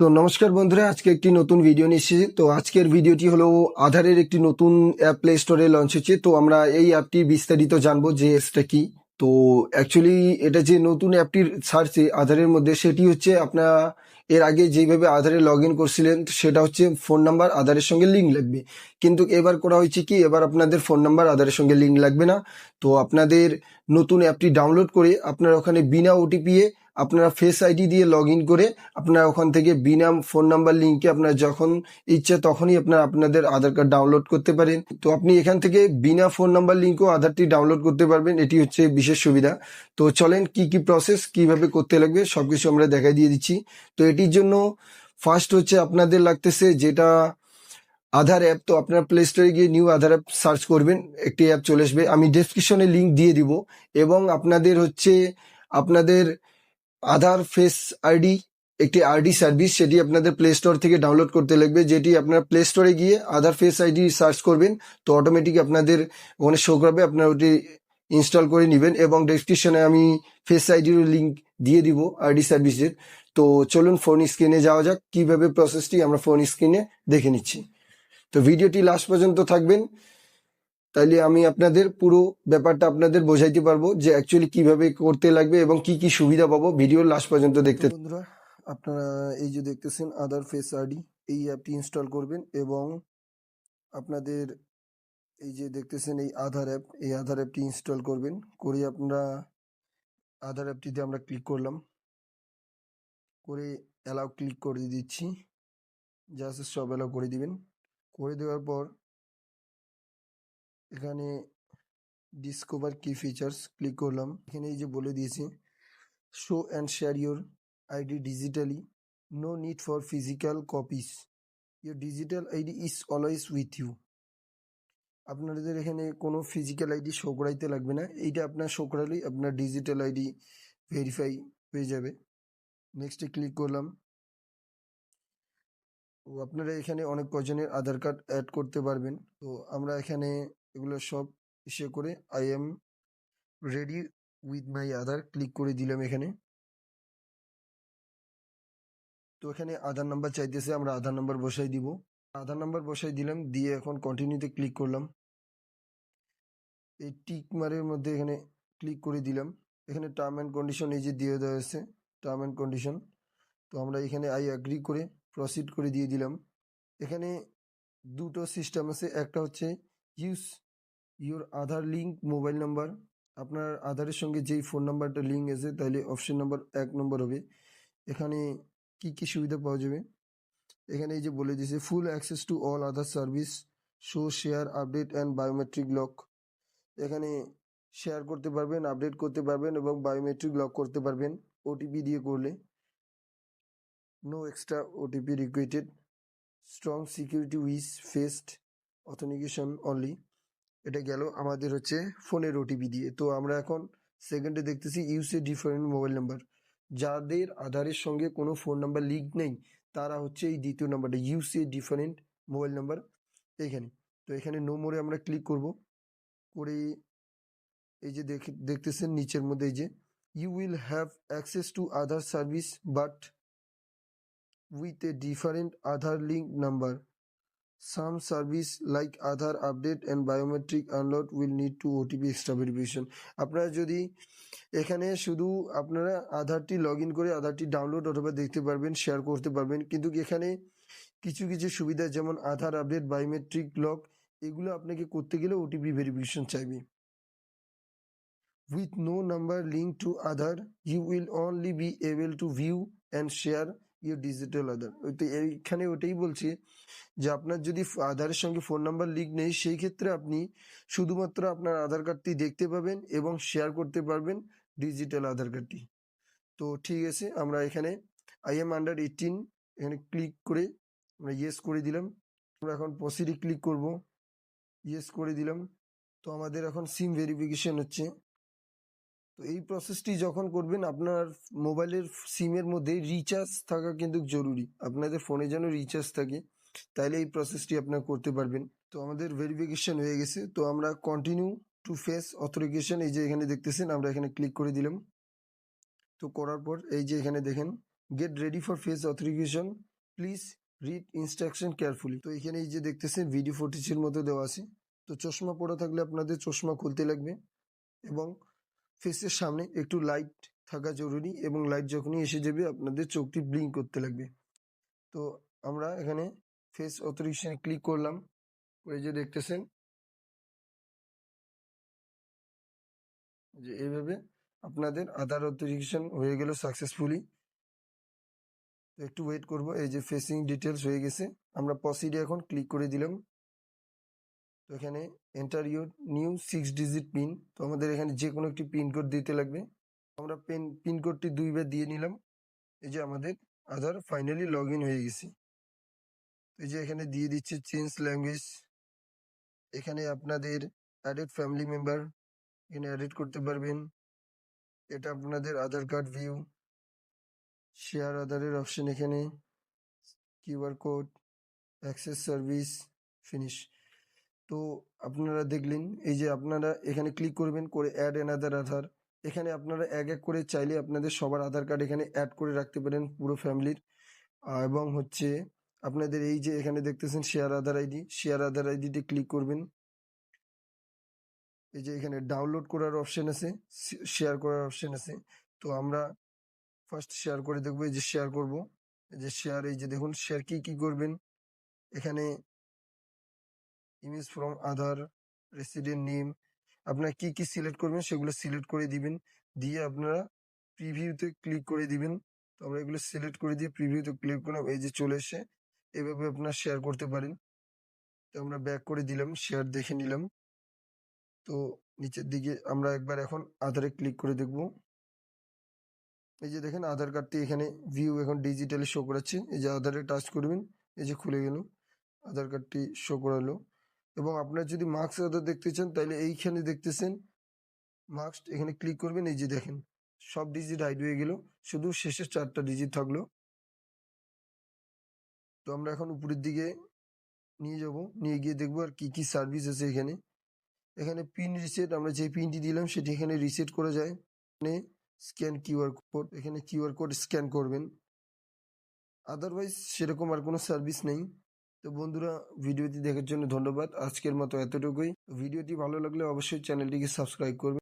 তো নমস্কার বন্ধুরা, আজকে একটি নতুন ভিডিও নিচ্ছি তো আজকের ভিডিওটি হলো আধারের একটি নতুন অ্যাপ প্লে স্টোরে লঞ্চ হচ্ছে। তো আমরা এই অ্যাপটি বিস্তারিত জানব যে অ্যাপসটা কি। তো অ্যাকচুয়ালি এটা যে নতুন অ্যাপটির সার্চে আধারের মধ্যে, সেটি হচ্ছে আপনারা এর আগে যেভাবে আধারে লগ ইন করছিলেন, সেটা হচ্ছে ফোন নাম্বার আধারের সঙ্গে লিঙ্ক লাগবে। কিন্তু এবার করা হয়েছে কি, এবার আপনাদের ফোন নাম্বার আধারের সঙ্গে লিঙ্ক লাগবে না। তো আপনাদের নতুন অ্যাপটি ডাউনলোড করে আপনারা ওখানে বিনা ওটিপি এ আপনারা ফেস আইডি দিয়ে লগ করে আপনারা ওখান থেকে বিনা ফোন নাম্বার লিঙ্কে আপনারা যখন ইচ্ছে তখনই আপনারা আপনাদের আধার কার্ড ডাউনলোড করতে পারেন। তো আপনি এখান থেকে বিনা ফোন নাম্বার লিঙ্কও আধারটি ডাউনলোড করতে পারবেন, এটি হচ্ছে বিশেষ সুবিধা। তো চলেন কি কি প্রসেস কীভাবে করতে লাগবে সবকিছু আমরা দেখাই দিয়ে দিচ্ছি। তো এটির জন্য ফার্স্ট হচ্ছে আপনাদের লাগতেছে যেটা আধার অ্যাপ তো আপনার প্লে স্টোরে গিয়ে নিউ আধার অ্যাপ সার্চ করবেন, একটি অ্যাপ চলে আসবে। আমি ডেসক্রিপশনে লিঙ্ক দিয়ে দিব এবং আপনাদের হচ্ছে আপনাদের আধার ফেস আইডি একটি আরডি সার্ভিস সেটি আপনাদের প্লে স্টোর থেকে ডাউনলোড করতে লাগবে, যেটি আপনার প্লে স্টোরে গিয়ে আধার ফেস আইডি সার্চ করবেন, তো অটোমেটিক আপনাদের ওখানে শো করবে, আপনারা ওটি ইনস্টল করে নেবেন এবং ডেসক্রিপশনে আমি ফেস আইডির লিঙ্ক দিয়ে দিব আরডি সার্ভিসের তো চলুন ফোন স্ক্রিনে যাওয়া যাক, কীভাবে প্রসেসটি আমরা ফোন স্ক্রিনে দেখে নিচ্ছি। তো ভিডিওটি লাস্ট পর্যন্ত থাকবেন। তাইলে আমি আপনাদের পুরো ব্যাপারটা আপনাদের বোঝাইতে পারব যে অ্যাকচুয়ালি কীভাবে করতে লাগবে এবং কি কি সুবিধা পাবো ভিডিও লাস্ট পর্যন্ত দেখতে বন্ধুরা, আপনারা এই যে দেখতেছেন আদার ফেস আইডি এই অ্যাপটি ইনস্টল করবেন এবং আপনাদের এই যে দেখতেছেন এই আধার অ্যাপ এই আধার অ্যাপটি ইনস্টল করবেন। করে আপনারা আধার অ্যাপটিতে আমরা ক্লিক করলাম। করে অ্যালাউ ক্লিক করে দিচ্ছি। জাস্ট সব অ্যালাউ করে দিবেন। করে দেওয়ার পর এখানে ডিসকভার কি ফিচার্স ক্লিক করলাম। এখানে এই যে বলে দিয়েছে show and share your ID digitally no need for physical copies your digital ID is always with you আপনাদের এখানে কোনো ফিজিক্যাল আইডি শো করাইতে লাগবে না, এইটা আপনার শো করালেই আপনার ডিজিটাল আইডি ভেরিফাই হয়ে যাবে। নেক্সটে ক্লিক করলাম। ও, আপনারা এখানে অনেক কজনের আধার কার্ড অ্যাড করতে পারবেন। তো আমরা এখানে এগুলো সব ইসে করে I am ready with my Aadhaar click করে দিলাম এখানে। তো এখানে আধার নাম্বার চাইতেছে, আমরা আধার নাম্বার বসাই দিব। আধার নাম্বার বসাই দিলাম, দিয়ে এখন কন্টিনিউতে ক্লিক করলাম। এই টিক মারের মধ্যে এখানে ক্লিক করে দিলাম। এখানে টার্ম অ্যান্ড কন্ডিশন এই যে দিয়ে দেওয়া হয়েছে টার্ম অ্যান্ড কন্ডিশন তো আমরা এখানে আই অ্যাগ্রি করে প্রসিড করে দিয়ে দিলাম। এখানে দুটো সিস্টেম আছে, একটা হচ্ছে use your Aadhaar link mobile number আপনার আধারের সঙ্গে যেই ফোন নাম্বারটা লিঙ্ক আছে, তাহলে অপশন নাম্বার এক নম্বর হবে। এখানে কি কি সুবিধা পাওয়া যাবে? এখানে এই যে বলে দিয়েছে full access to all Aadhaar service show share update and biometric lock এখানে শেয়ার করতে পারবেন আপডেট করতে পারবেন এবং বায়োমেট্রিক লক করতে পারবেন ওটিপি দিয়ে করলে। No extra OTP required strong security with face authentication only এটা গেল আমাদের হচ্ছে ফোনের ওটিপি দিয়ে। তো আমরা এখন সেকেন্ডে দেখতেছি ইউসে ডিফারেন্ট মোবাইল নাম্বার যাদের আধারের সঙ্গে কোনো ফোন নাম্বার লিঙ্ক নেই, তারা হচ্ছে এই দ্বিতীয় নাম্বারটা ইউসে ডিফারেন্ট মোবাইল নাম্বার এইখানে। তো এখানে নো মোড়ে আমরা ক্লিক করব। করে এই যে দেখে, দেখতেছেন নিচের মধ্যে এই যে you will have access to Aadhaar service but with a different Aadhaar link number. Some service like Aadhaar update and biometric unlock will need to OTP extra verification. আপনারা যদি এখানে শুধু আপনারা আধারটি লগ ইন করে আধারটি ডাউনলোড অথবা দেখতে পারবেন share করতে পারবেন কিন্তু এখানে কিছু কিছু সুবিধা যেমন আধার আপডেট বায়োমেট্রিক লক এগুলো আপনাকে করতে গেলে ওটিপি ভেরিফিকেশন চাইবে with no number linked to Aadhaar, you will only be able to view and share your digital Aadhaar ওই তো এইখানে ওটাই বলছি যে আপনার যদি আধারের সঙ্গে ফোন নাম্বার লিঙ্ক নেই, সেই ক্ষেত্রে আপনি শুধুমাত্র আপনার আধার কার্ডটি দেখতে পাবেন এবং শেয়ার করতে পারবেন ডিজিটাল আধার কার্ডটি। তো ঠিক আছে, আমরা এখানে আই এম আন্ডার এইটিন এখানে ক্লিক করে আমরা ইয়েস করে দিলাম। আমরা এখন প্রসিডি ক্লিক করব। ইয়েস করে দিলাম। তো আমাদের এখন সিম ভেরিফিকেশন হচ্ছে। তো এই প্রসেসটি যখন করবেন, আপনার মোবাইলের সিমের মধ্যে রিচার্জ থাকা কিন্তু জরুরি। আপনাদের ফোনে যেন রিচার্জ থাকে, তাহলে এই প্রসেসটি আপনার করতে পারবেন। তো আমাদের ভেরিফিকেশন হয়ে গেছে। তো আমরা কন্টিনিউ টু ফেস অথরিকেশন এই যে এখানে দেখতেছেন, আমরা এখানে ক্লিক করে দিলাম। তো করার পর এই যে এখানে দেখেন get ready for face authentication please read instruction carefully তো এখানে এই যে দেখতেছেন ভিডিও ফুটেজের মতো দেওয়া আছে। তো চশমা পরা থাকলে আপনাদের চশমা খুলতে লাগবে এবং ফেসের সামনে একটু লাইট থাকা জরুরি এবং লাইট যখনই এসে যাবে আপনাদের চোখটি ব্লিঙ্ক করতে লাগবে। তো আমরা এখানে ফেস অথরিকেশনে ক্লিক করলাম। ওই যে দেখতেছেন। যে এইভাবে আপনাদের আধার অথরিকেশন হয়ে গেল সাকসেসফুলি একটু ওয়েট করব। এই যে ফেসিং ডিটেলস হয়ে গেছে। আমরা পসিডে এখন ক্লিক করে দিলাম। তো এখানে enter your new six digit PIN তো আমাদের এখানে যে কোনো একটি পিন কোড দিতে লাগবে। আমরা পিন পিন কোডটি দুইবার দিয়ে নিলাম। এই যে আমাদের আধার ফাইনালি লগ হয়ে গেছে। এই যে এখানে দিয়ে দিচ্ছে চেঞ্জ ল্যাঙ্গুয়েজ এখানে আপনাদের অ্যাডেড ফ্যামিলি মেম্বার এখানে অ্যাডেড করতে পারবেন। এটা আপনাদের আধার কার্ড ভিউ শেয়ার আধারের অপশন এখানে। QR code access service finish তো আপনারা দেখলেন, এই যে আপনারা এখানে ক্লিক করবেন করে অ্যাড অ্যানাদার আধার এখানে আপনারা এক এক করে চাইলে আপনাদের সবার আধার কার্ড এখানে অ্যাড করে রাখতে পারেন পুরো ফ্যামিলির এবং হচ্ছে আপনাদের এই যে এখানে দেখতেছেন share Aadhaar ID share Aadhaar আইডিতে ক্লিক করবেন। এই যে এখানে ডাউনলোড করার অপশন আছে শেয়ার করার অপশন আছে। তো আমরা ফার্স্ট শেয়ার করে দেখব, এই যে শেয়ার করব। এই যে শেয়ার এই যে দেখুন শেয়ার কি কি করবেন? এখানে image from Aadhaar resident name আপনারা কি কি সিলেক্ট করবেন সেগুলো সিলেক্ট করে দিবেন। দিয়ে আপনারা প্রিভিউতে ক্লিক করে দিবেন। তো আমরা এগুলো সিলেক্ট করে দিয়ে প্রিভিউতে ক্লিক করলাম, এই যে চলে এসে এভাবে আপনারা শেয়ার করতে পারেন। তো আমরা ব্যাক করে দিলাম শেয়ার দেখে নিলাম। তো নিচের দিকে আমরা একবার এখন আধারে ক্লিক করে দেখব। এই যে দেখেন আধার কার্ডটি এখানে ভিউ এখন ডিজিটালি শো করাচ্ছে। এই যে আধারে টাচ করবেন, এই যে খুলে গেল। আধার কার্ডটি শো করালো। এবং আপনার যদি মার্কস আধার দেখতে চান, তাহলে এইখানে দেখতেছেন মার্কস এখানে ক্লিক করবেন, এই যে দেখেন, সব ডিজিট হাইড হয়ে গেল, শুধু শেষের চারটা ডিজিট থাকল। তো আমরা এখন উপরের দিকে নিয়ে যাব, নিয়ে গিয়ে দেখব আর কি কি সার্ভিস আছে এখানে। এখানে পিন রিসেট আমরা যে পিনটি দিলাম, সেটি এখানে রিসেট করা যায়। এখানে স্ক্যান কিউআর কোড এখানে কিউআর কোড স্ক্যান করবেন। আদারওয়াইজ সেরকম আর কোনো সার্ভিস নেই। তো বন্ধুরা, ভিডিওটি দেখার জন্য ধন্যবাদ। আজকের মতো এতটুকুই। ভিডিওটি ভালো লাগলে অবশ্যই চ্যানেলটিকে সাবস্ক্রাইব করবেন।